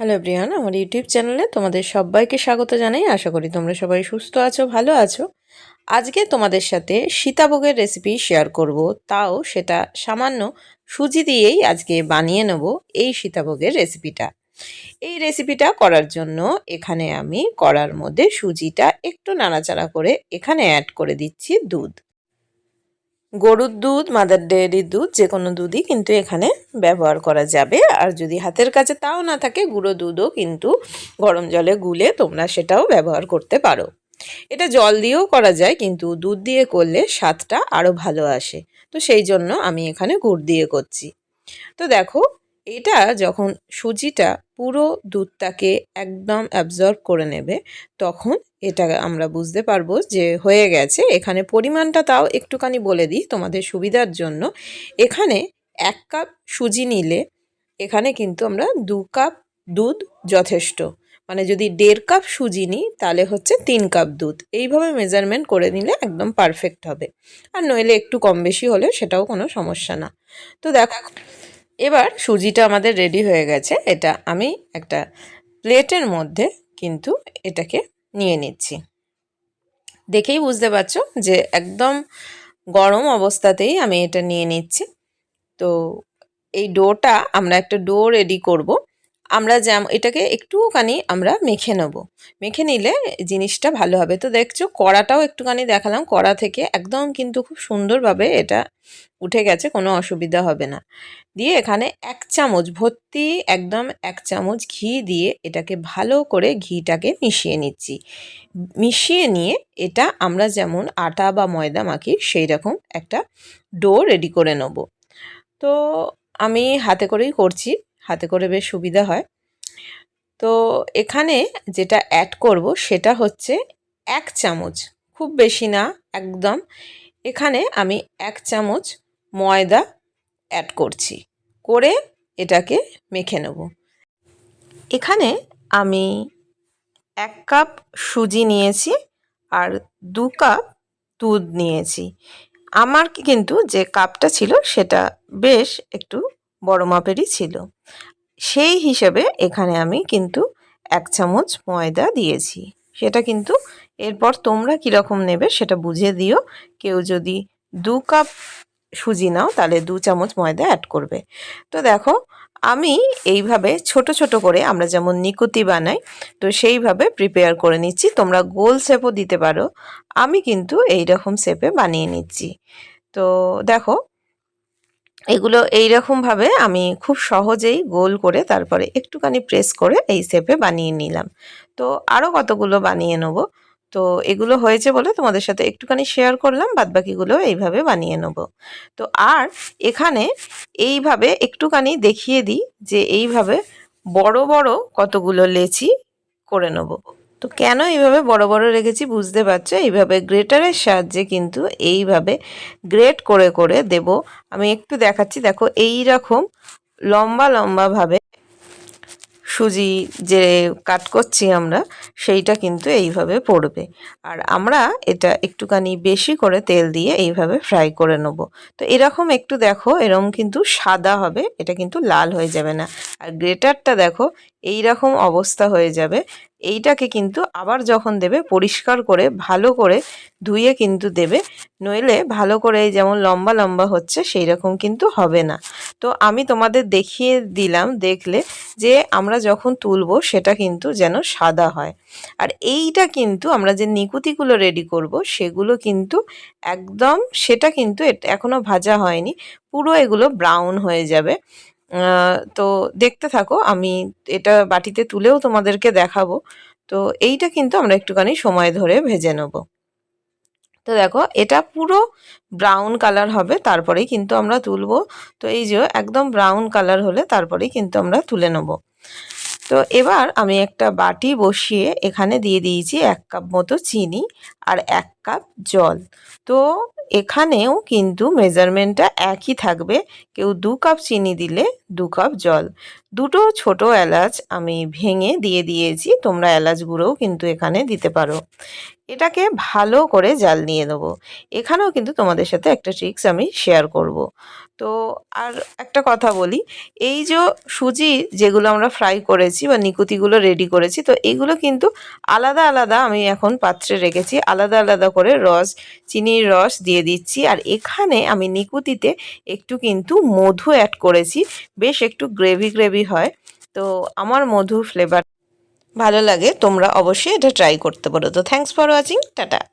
Hello everyone আমার YouTube চ্যানেলে তোমাদের সবাইকে স্বাগত জানাই। আশা করি তোমরা সবাই সুস্থ আছো, ভালো আছো। আজকে তোমাদের সাথে সীতাভোগের রেসিপি শেয়ার করব। তাও সেটা সামান্য সুজি দিয়েই আজকে বানিয়ে নেব এই সীতাভোগের রেসিপিটা এই রেসিপিটা করার জন্য এখানে আমি করার মধ্যে সুজিটা একটু নাড়াচাড়া করে এখানে অ্যাড করে দিচ্ছি দুধ। গরুর দুধ মাদার ডেয়ারির দুধ যে কোনো দুধই কিন্তু এখানে ব্যবহার করা যাবে। আর যদি হাতের কাছে তাও না থাকে, গুঁড়ো দুধও কিন্তু গরম জলে গুলে তোমরা সেটাও ব্যবহার করতে পারো। এটা জল দিয়েও করা যায়, কিন্তু দুধ দিয়ে করলে স্বাদটা আরও ভালো আসে। তো সেই জন্য আমি এখানে গুড় দিয়ে করছি। তো দেখো, এটা যখন সুজিটা পুরো দুধটাকে একদম অ্যাবজর্ব করে নেবে, তখন এটা আমরা বুঝতে পারব যে হয়ে গেছে। এখানে পরিমাণটা তাও একটুখানি বলে দিই তোমাদের সুবিধার জন্য। এখানে এক কাপ সুজি নিলে এখানে কিন্তু আমরা দু কাপ দুধ যথেষ্ট। মানে যদি দেড় কাপ সুজি নিই, তাহলে হচ্ছে তিন কাপ দুধ। এইভাবে মেজারমেন্ট করে নিলে একদম পারফেক্ট হবে। আর নইলে একটু কম বেশি হলে সেটাও কোনো সমস্যা না। তো দেখো এবার সুজিটা আমাদের রেডি হয়ে গেছে। এটা আমি একটা প্লেটের মধ্যে কিন্তু এটাকে নিয়ে নিচ্ছি। দেখেই বুঝতে পারছ যে একদম গরম অবস্থাতেই আমি এটা নিয়ে নিচ্ছি। তো এই ডোটা আমরা একটা ডো রেডি করব। আমরা যেমন এটাকে একটুখানি আমরা মেখে নেব। মেখে নিলে জিনিসটা ভালো হবে। তো দেখছ কড়াটাও একটুখানি দেখালাম। কড়া থেকে একদম কিন্তু খুব সুন্দরভাবে এটা উঠে গেছে, কোনো অসুবিধা হবে না। দিয়ে এখানে এক চামচ, ভর্তি একদম এক চামচ ঘি দিয়ে এটাকে ভালো করে ঘিটাকে মিশিয়ে নিচ্ছি। মিশিয়ে নিয়ে এটা আমরা যেমন আটা বা ময়দা মাখি সেই রকম একটা ডো রেডি করে নেব। তো আমি হাতে করেই করছি। হাতে করে বেশ সুবিধা হয়। তো এখানে যেটা অ্যাড করব সেটা হচ্ছে এক চামচ, খুব বেশি না, একদম। এখানে আমি এক চামচ ময়দা অ্যাড করছি। করে এটাকে মেখে নেব। এখানে আমি এক কাপ সুজি নিয়েছি আর দু কাপ দুধ নিয়েছি। আমার কিন্তু যে কাপটা ছিল সেটা বেশ একটু বড় মাপেরই ছিল। সেই হিসেবে এখানে আমি কিন্তু এক চামচ ময়দা দিয়েছি। সেটা কিন্তু এরপর তোমরা কীরকম নেবে সেটা বুঝে দিও। কেউ যদি দু কাপ সুজি নাও, তাহলে দু চামচ ময়দা অ্যাড করবে। তো দেখো, আমি এইভাবে ছোট ছোট করে আমরা যেমন নিকুতি বানাই, তো সেইভাবে প্রিপেয়ার করে নিচ্ছি। তোমরা গোল শেপও দিতে পারো। আমি কিন্তু এই রকম শেপে বানিয়ে নিচ্ছি। তো দেখো এগুলো এই রকমভাবে আমি খুব সহজেই গোল করে তারপরে একটুখানি প্রেস করে এই শেপে বানিয়ে নিলাম। তো আরও কতগুলো বানিয়ে নেব? তো এগুলো হয়েছে বলে তোমাদের সাথে একটুখানি শেয়ার করলাম, বাদবাকিগুলো এইভাবে বানিয়ে নেব। তো আর এখানে এইভাবে একটুখানি দেখিয়ে দিই যে এইভাবে বড় বড় কতগুলো লেচি করে নেব। তো কেন এইভাবে বড় বড় রেখেছি বুঝতে পারছ? এইভাবে গ্রেটারের সাহায্যে কিন্তু এইভাবে গ্রেট করে করে দেব। আমি একটু দেখাচ্ছি। দেখো এই রকম লম্বা, লম্বাভাবে সুজি যে কাট করছি আমরা, সেইটা কিন্তু এইভাবে পড়বে। আর আমরা এটা একটুখানি বেশি করে তেল দিয়ে এইভাবে ফ্রাই করে নেব। তো এরকম একটু দেখো এরকম কিন্তু সাদা হবে, এটা কিন্তু লাল হয়ে যাবে না। আর গ্রেটারটা দেখো এই রকম অবস্থা হয়ে যাবে। এইটাকে কিন্তু আবার যখন দেবে পরিষ্কার করে, ভালো করে ধুয়ে কিন্তু দেবে। নইলে ভালো করে যেমন লম্বা লম্বা হচ্ছে সেই রকম কিন্তু হবে না। তো আমি তোমাদের দেখিয়ে দিলাম দেখলে যে আমরা যখন তুলবো সেটা কিন্তু যেন সাদা হয়। আর এইটা কিন্তু আমরা যে নিকুতিগুলো রেডি করব সেগুলো কিন্তু একদম, সেটা কিন্তু এখনও ভাজা হয়নি। পুরো এগুলো ব্রাউন হয়ে যাবে। তো দেখতে থাকো, আমি এটা বাটিতে তুলেও তোমাদেরকে দেখাবো। তো এইটা কিন্তু আমরা একটুখানি সময় ধরে ভেজে নেব। তো দেখো, এটা পুরো ব্রাউন কালার হবে, তারপরেই কিন্তু আমরা তুলবো। তো এই যে একদম ব্রাউন কালার হলে তারপরেই কিন্তু আমরা তুলে নেব। তো এবার আমি একটা বাটি বসিয়ে এখানে দিয়ে দিয়েছি এক কাপ মতো চিনি আর এক কাপ জল। তো এখানেও কিন্তু মেজারমেন্টটা একই থাকবে। কেউ দু কাপ চিনি দিলে দু কাপ জল। দুটো ছোট এলাচ আমি ভেঙে দিয়ে দিয়েছি। তোমরা এলাচ গুঁড়োও কিন্তু এখানে দিতে পারো। এটাকে ভালো করে জাল নিয়ে নেব। এখানেও কিন্তু তোমাদের সাথে একটা ট্রিক্স আমি শেয়ার করব। তো আর একটা কথা বলি, এই যে সুজি যেগুলো আমরা ফ্রাই করেছি বা নিকুতিগুলো রেডি করেছি, তো এগুলো কিন্তু আলাদা আলাদা আমি এখন পাত্রে রেখেছি, আলাদা আলাদা করে রস, চিনির রস দিয়ে দিচ্ছি। আর এখানে আমি নিকুতিতে একটু কিন্তু মধু অ্যাড করেছি, বেশ একটু গ্রেভি গ্রেভি হয়। তো আমার মধুর ফ্লেভার ভালো লাগে তোমরা অবশ্যই এটা ট্রাই করতে পারো। তো থ্যাংকস ফর ওয়াচিং টাটা।